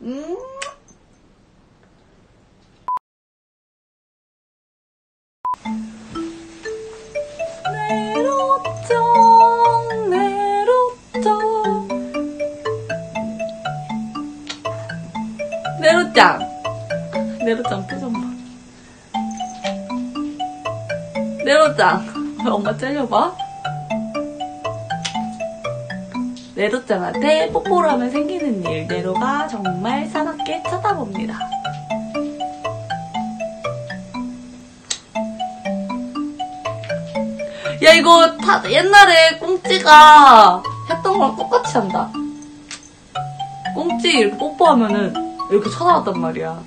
음. 내로짱 내로짱 내로짱 내로짱 표정 봐 네로짱 엄마 잘려봐 네로짱한테 뽀뽀를 하면 생기는 일 네로가 정말 사납게 쳐다봅니다 야 이거 다 옛날에 꽁찌가 했던 거랑 똑같이 한다 꽁찌 이렇게 뽀뽀하면은 이렇게 쳐다봤단 말이야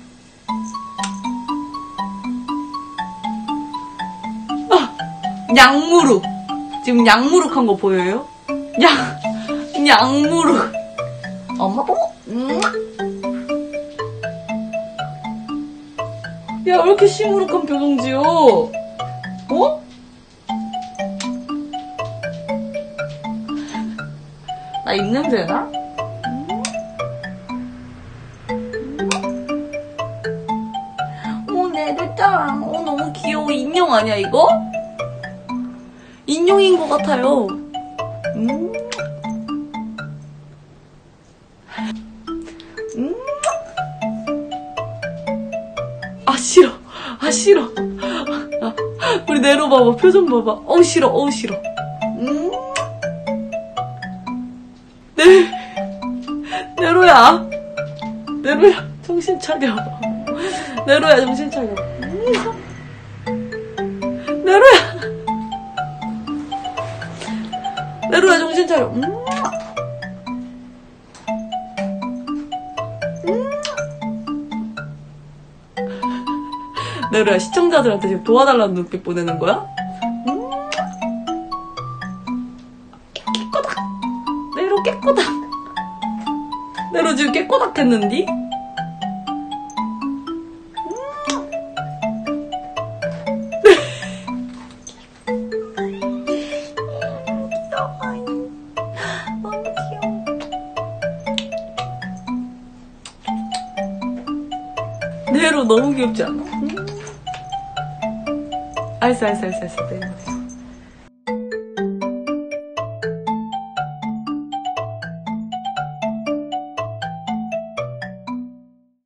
양무룩. 지금 양무룩 한 거 보여요? 양, 양무룩. 엄마. 음. 야, 왜 이렇게 시무룩한 표정 지어? 어? 나 입냄새 나? 오, 내도짱. 오, 너무 귀여워. 인형 아니야, 이거? 인형인 것 같아요. 음. 음. 아, 싫어. 아, 싫어. 아, 우리 내로 봐봐. 표정 봐봐. 어우, 싫어. 어우, 싫어. 음. 네. 내로야. 내로야. 정신 차려. 내로야, 정신 차려. 음. 내로야. 내로야 정신 차려. 음. 내로야 시청자들한테 지금 도와달라는 눈빛 보내는 거야? 음. 깨꼬닥. 내로 깨꼬닥. 내로 지금 깨꼬닥 했는디? 네로 너무 귀엽지 않아? 음. 알았어, 알았어, 알았어, 알았어. 네로.